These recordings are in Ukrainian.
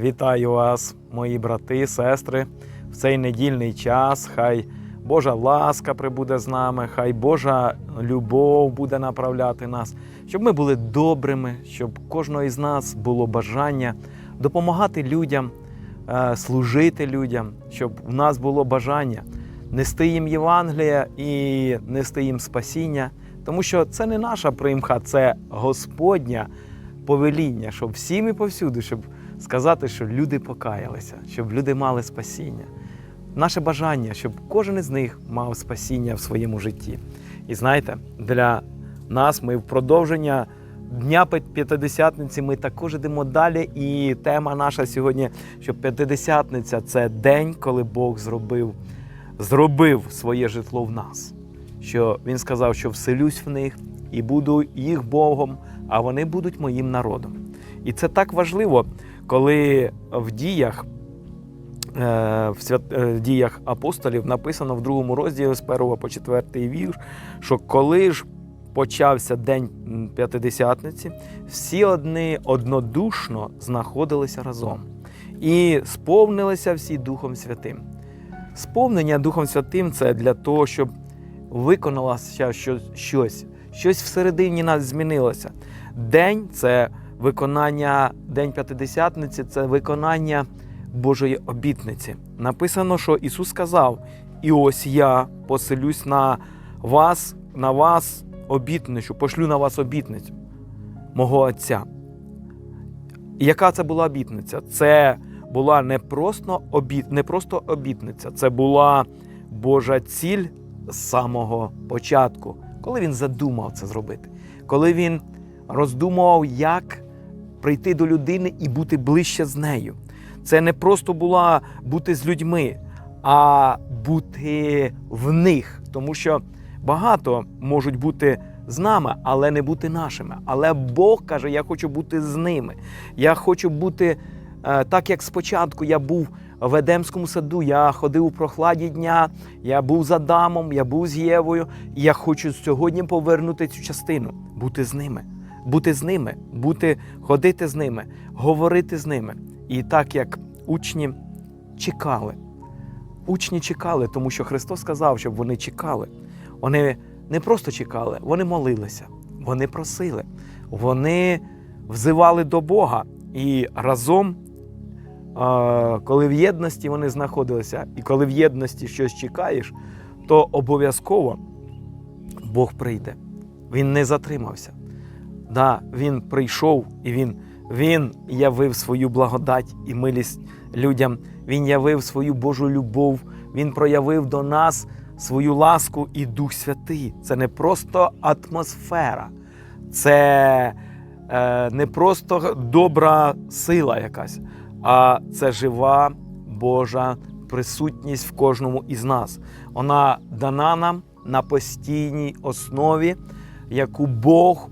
Вітаю вас, мої брати, сестри, в цей недільний час. Хай Божа ласка прибуде з нами, хай Божа любов буде направляти нас, щоб ми були добрими, щоб кожного із нас було бажання допомагати людям, е, служити людям, щоб в нас було бажання нести їм Євангелія і нести їм спасіння, тому що це не наша примха, це Господня повеління, щоб всім і повсюди, щоб сказати, що люди покаялися, щоб люди мали спасіння. Наше бажання, щоб кожен із них мав спасіння в своєму житті. І знаєте, для нас ми в продовження Дня П'ятидесятниці ми також йдемо далі. І тема наша сьогодні, що П'ятидесятниця це день, коли Бог зробив, зробив своє житло в нас. Що Він сказав, що вселюсь в них і буду їх Богом, а вони будуть моїм народом. І це так важливо, коли в діях, е, в свят... е, діях апостолів написано в другому розділі з 1 по 4 вірш, що коли ж почався день П'ятидесятниці, всі одні однодушно знаходилися разом і сповнилися всі Духом Святим. Сповнення Духом Святим це для того, щоб виконалося щось, щось, щось всередині нас змінилося. День це виконання, День П'ятидесятниці це виконання Божої обітниці. Написано, що Ісус сказав: І ось я поселюсь на вас, на вас обітницю, пошлю на вас обітницю мого Отця. Яка це була обітниця? Це була не просто, обіт, не просто обітниця, це була Божа ціль з самого початку, коли він задумав це зробити, коли він роздумував, як прийти до людини і бути ближче з нею. Це не просто була бути з людьми, а бути в них. Тому що багато можуть бути з нами, але не бути нашими. Але Бог каже: Я хочу бути з ними. Я хочу бути е, так, як спочатку я був в Едемському саду. Я ходив у прохладі дня, я був з Адамом, я був з Євою. І я хочу сьогодні повернути цю частину, бути з ними, бути з ними, бути, ходити з ними, говорити з ними. І так як учні чекали, учні чекали, тому що Христос сказав, щоб вони чекали. Вони не просто чекали, вони молилися, вони просили, вони взивали до Бога. І разом, коли в єдності вони знаходилися, і коли в єдності щось чекаєш, то обов'язково Бог прийде. Він не затримався. Да, Він прийшов і він, він явив свою благодать і милість людям. Він явив свою Божу любов, Він проявив до нас свою ласку і Дух Святий. Це не просто атмосфера, це е, не просто добра сила якась, а це жива Божа присутність в кожному із нас. Вона дана нам на постійній основі, яку Бог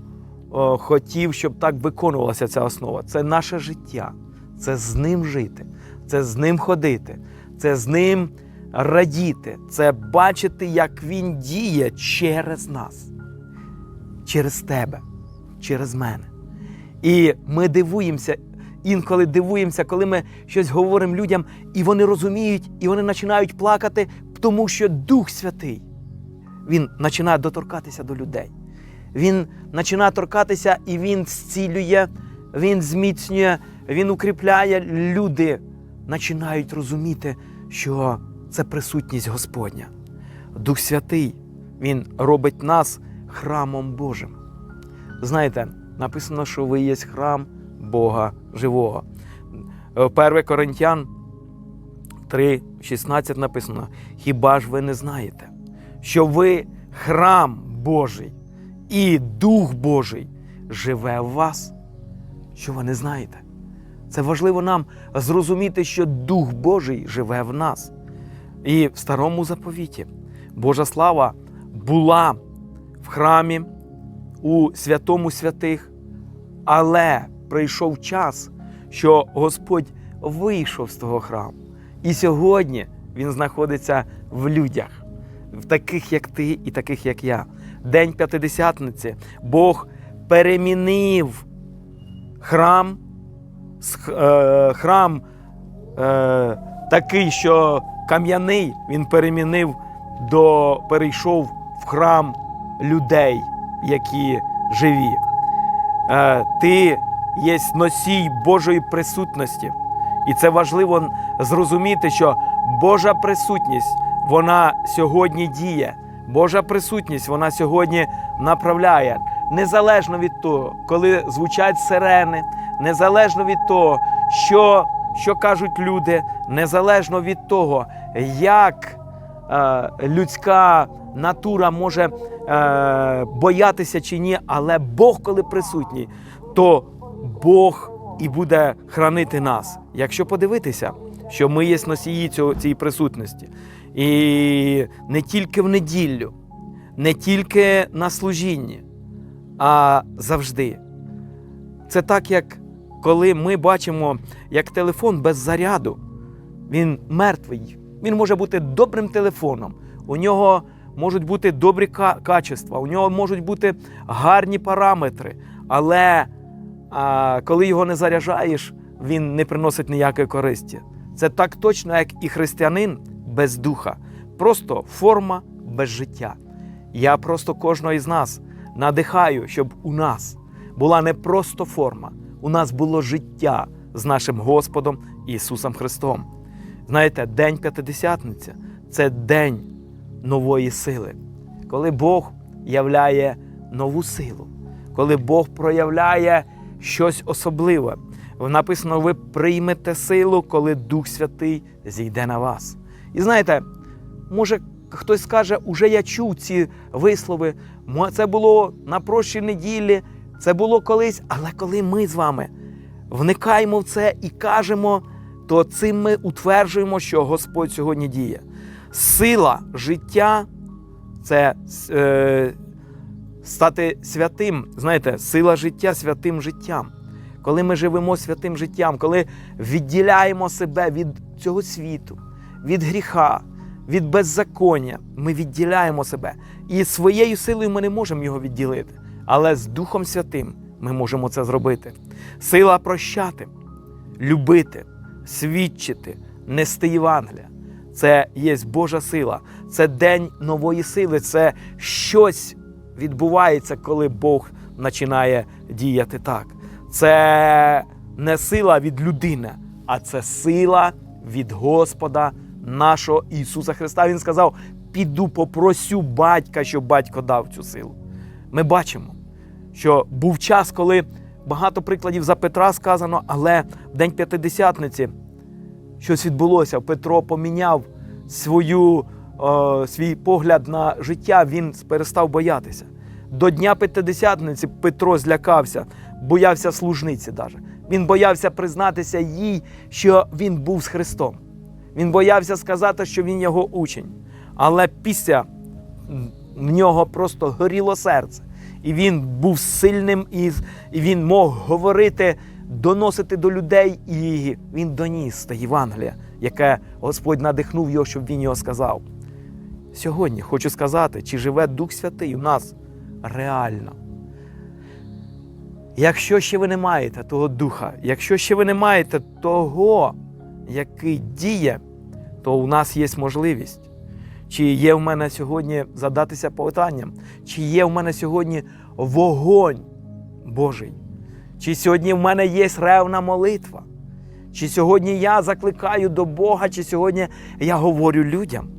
хотів, щоб так виконувалася ця основа. Це наше життя, це з ним жити, це з ним ходити, це з ним радіти, це бачити, як він діє через нас, через тебе, через мене. І ми дивуємося, інколи дивуємося, коли ми щось говоримо людям, і вони розуміють, і вони починають плакати, тому що Дух Святий він починає доторкатися до людей. Він починає торкатися і він зцілює, він зміцнює, він укріпляє. Люди починають розуміти, що це присутність Господня. Дух Святий, Він робить нас храмом Божим. Знаєте, написано, що ви є храм Бога живого. 1 Коринтян 3,16 написано: Хіба ж ви не знаєте, що ви храм Божий і Дух Божий живе в вас? Що ви не знаєте? Це важливо нам зрозуміти, що Дух Божий живе в нас. І в старому заповіті Божа слава була в храмі у святому святих, але прийшов час, що Господь вийшов з того храму. І сьогодні Він знаходиться в людях, в таких, як ти, і таких, як я. День П'ятидесятниці Бог перемінив храм е, храм е, такий, що кам'яний, він перемінив до перейшов в храм людей, які живі. Е, ти є носій Божої присутності. І це важливо зрозуміти, що Божа присутність вона сьогодні діє. Божа присутність вона сьогодні направляє. Незалежно від того, коли звучать сирени, незалежно від того, що, що кажуть люди, незалежно від того, як е, людська натура може е, боятися чи ні, але Бог, коли присутній, то Бог і буде хранити нас. Якщо подивитися, що ми є носії цього, цієї присутності. І не тільки в неділю, не тільки на служінні, а завжди. Це так, як коли ми бачимо, як телефон без заряду, він мертвий. Він може бути добрим телефоном. У нього можуть бути добрі качества, у нього можуть бути гарні параметри. Але а, коли його не заряджаєш, він не приносить ніякої користі. Це так точно, як і християнин без духа, просто форма без життя. Я просто кожного із нас надихаю, щоб у нас була не просто форма, у нас було життя з нашим Господом Ісусом Христом. Знаєте, День П'ятидесятниці це день нової сили, коли Бог являє нову силу, коли Бог проявляє щось особливе. Написано, ви приймете силу, коли Дух Святий зійде на вас. І знаєте, може хтось скаже, уже я чув ці вислови. Це було на прощій неділі, це було колись, але коли ми з вами вникаємо в це і кажемо, то цим ми утверджуємо, що Господь сьогодні діє. Сила життя це е, стати святим. Знаєте, сила життя святим життям. Коли ми живемо святим життям, коли відділяємо себе від цього світу, від гріха, від беззаконня, ми відділяємо себе. І своєю силою ми не можемо його відділити. Але з Духом Святим ми можемо це зробити. Сила прощати, любити, свідчити, нести Євангелія. Це є Божа сила, це день нової сили, це щось відбувається, коли Бог починає діяти так. Це не сила від людини, а це сила від Господа нашого Ісуса Христа. Він сказав: піду попросю батька, щоб батько дав цю силу. Ми бачимо, що був час, коли багато прикладів за Петра сказано, але в день п'ятидесятниці щось відбулося. Петро поміняв свою, е, свій погляд на життя, він перестав боятися. До Дня П'ятидесятниці Петро злякався, боявся служниці. Даже. Він боявся признатися їй, що він був з Христом. Він боявся сказати, що він його учень. Але після в нього просто горіло серце. І він був сильним, і, він мог говорити, доносити до людей, і він доніс те Євангелія, яке Господь надихнув його, щоб він його сказав. Сьогодні хочу сказати, чи живе Дух Святий у нас реально. Якщо ще ви не маєте того духа, якщо ще ви не маєте того, який діє, то у нас є можливість. Чи є в мене сьогодні задатися питанням, чи є в мене сьогодні вогонь Божий? Чи сьогодні в мене є ревна молитва? Чи сьогодні я закликаю до Бога, чи сьогодні я говорю людям?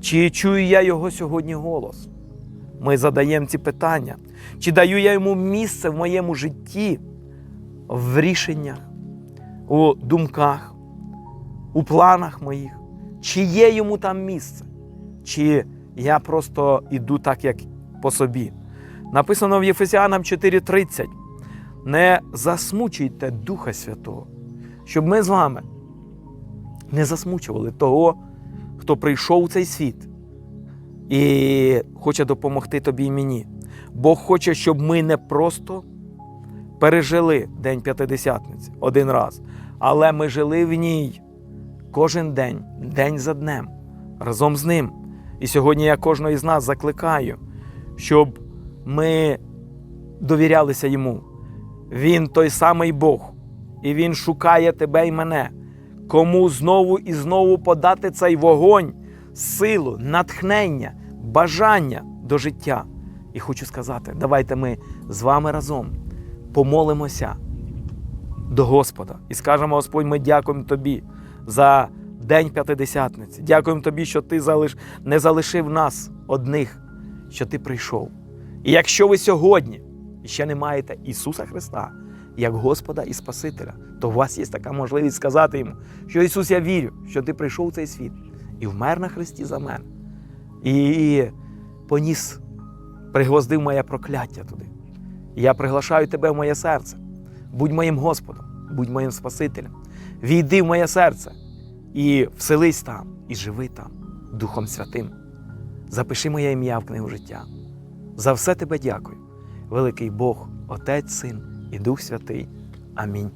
Чи чую я його сьогодні голос? Ми задаємо ці питання. Чи даю я йому місце в моєму житті, в рішеннях, у думках, у планах моїх? Чи є йому там місце? Чи я просто іду так, як по собі? Написано в Єфесіанам 4:30. Не засмучуйте Духа Святого, щоб ми з вами не засмучували того, хто прийшов у цей світ і хоче допомогти тобі і мені. Бог хоче, щоб ми не просто пережили День П'ятидесятниці один раз, але ми жили в ній кожен день, день за днем, разом з ним. І сьогодні я кожного із нас закликаю, щоб ми довірялися йому. Він той самий Бог, і Він шукає тебе і мене. Кому знову і знову подати цей вогонь, силу, натхнення, бажання до життя. І хочу сказати, давайте ми з вами разом помолимося до Господа і скажемо: Господь, ми дякуємо Тобі за День П'ятидесятниці. Дякуємо Тобі, що Ти залиш... не залишив нас одних, що Ти прийшов. І якщо ви сьогодні ще не маєте Ісуса Христа як Господа і Спасителя, то у вас є така можливість сказати йому, що Ісус, я вірю, що Ти прийшов у цей світ і вмер на Христі за мене. І поніс, пригвоздив моє прокляття туди. Я приглашаю тебе в моє серце. Будь моїм Господом, будь моїм Спасителем. Війди в моє серце і вселись там, і живи там, Духом Святим. Запиши моє ім'я в книгу життя. За все тебе дякую, великий Бог, Отець, Син і Дух Святий. Амінь.